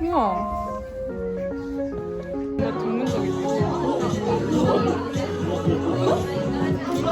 우와. 뭔가 전문적이지.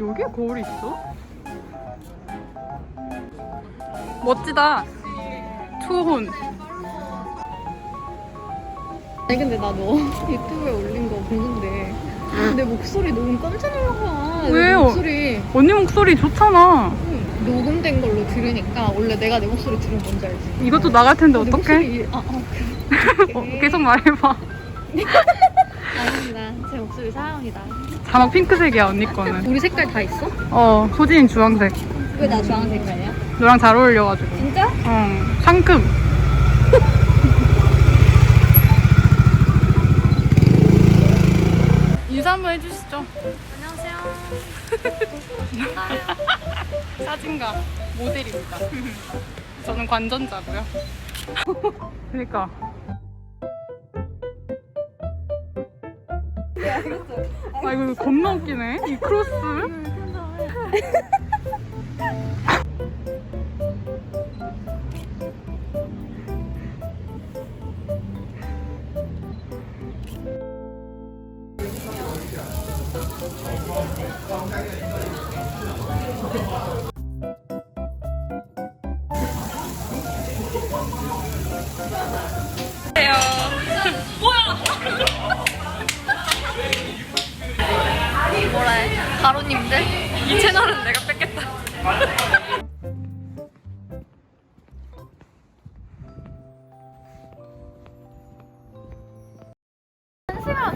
여기에 거울이 있어? 멋지다. 투혼. 아니 근데 나 너 유튜브에 올린 거 보는데 내 목소리 너무 깜짝 놀란 거야 내 왜요? 목소리 언니 목소리 좋잖아. 응, 녹음된 걸로 들으니까 원래 내가 내 목소리 들으면 뭔지 알지? 이것도 나갈 텐데 내 어떡해? 목소리 아, 아, 그, 어, 계속 말해봐. 아닙니다 제 목소리 사랑합니다 자막 핑크색이야 언니 거는. 우리 색깔 다 있어? 어 소진 주황색. 왜 나 주황 색깔이야? 너랑 잘 어울려가지고. 진짜? 어 상큼. 인사 한번 해주시죠. 안녕하세요 사진가 모델입니다. 저는 관전자고요. 그러니까 아 이거 겁나 웃기네 이 크로스.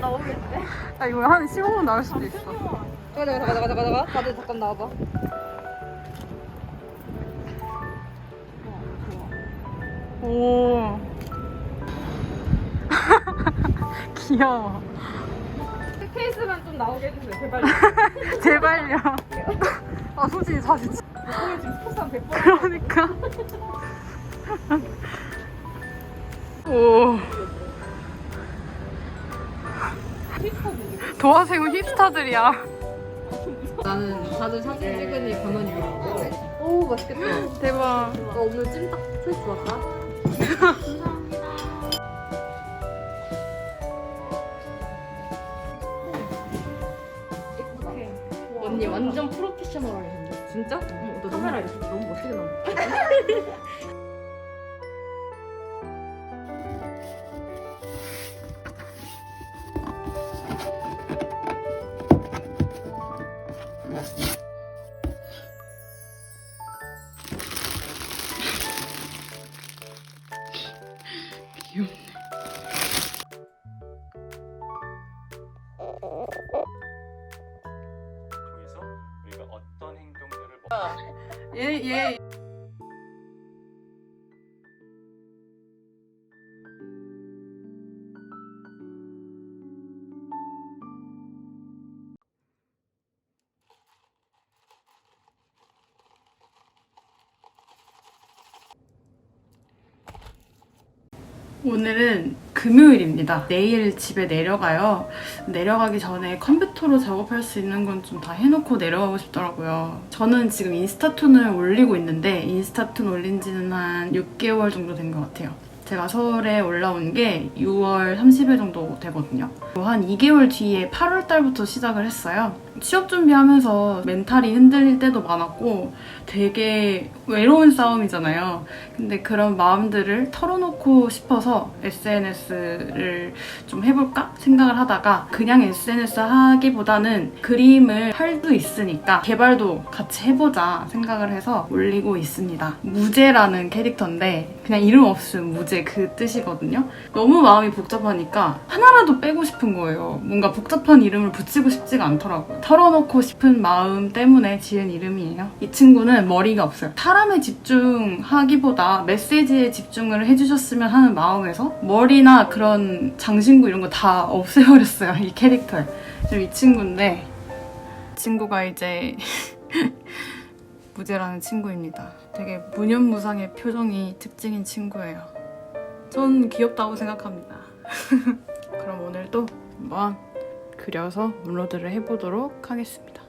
나오겠대 아 이거 한 15분 나올 수도 있어. 잠깐 잠깐 잠깐 잠깐 잠깐 다들 잠깐 나와봐 오. 귀여워. 케이스만 좀 나오게 해주세요 제발 제발요. 아 소진이 사진. 찍- 오늘 지금 스포츠 한 100번 그러니까. 오. 도화세우 힙스타들이야. 나는 다들 사진 찍으니 가만히 있어 오 맛있겠다 대박. 나 오늘 찜닭 초이스 왔다 언니 완전 프로페셔널하게 진짜? 응, 너 카메라 이렇게 너무 멋지게 나온다 뭐 얘, 얘. 오늘은 금요일입니다. 내일 집에 내려가요. 내려가기 전에 컴퓨터로 작업할 수 있는 건 좀 다 해놓고 내려가고 싶더라고요. 저는 지금 인스타툰을 올리고 있는데 인스타툰 올린 지는 한 6개월 정도 된 것 같아요. 제가 서울에 올라온 게 6월 30일 정도 되거든요. 한 2개월 뒤에 8월 달부터 시작을 했어요. 취업 준비하면서 멘탈이 흔들릴 때도 많았고 되게 외로운 싸움이잖아요. 근데 그런 마음들을 털어놓고 싶어서 SNS를 좀 해볼까 생각을 하다가 그냥 SNS 하기보다는 그림을 할수 있으니까 개발도 같이 해보자 생각을 해서 올리고 있습니다. 무제라는 캐릭터인데 그냥 이름 없음 무제 그 뜻이거든요. 너무 마음이 복잡하니까 하나라도 빼고 싶은 거예요. 뭔가 복잡한 이름을 붙이고 싶지가 않더라고요. 털어놓고 싶은 마음 때문에 지은 이름이에요. 이 친구는 머리가 없어요. 사람에 집중하기보다 메시지에 집중을 해주셨으면 하는 마음에서 머리나 그런 장신구 이런 거 다 없애버렸어요. 이 캐릭터에. 지금 이 친구인데 친구가 이제 무제라는 친구입니다. 되게 무념무상의 표정이 특징인 친구예요. 전 귀엽다고 생각합니다. 그럼 오늘도 한번 그려서 업로드를 해보도록 하겠습니다.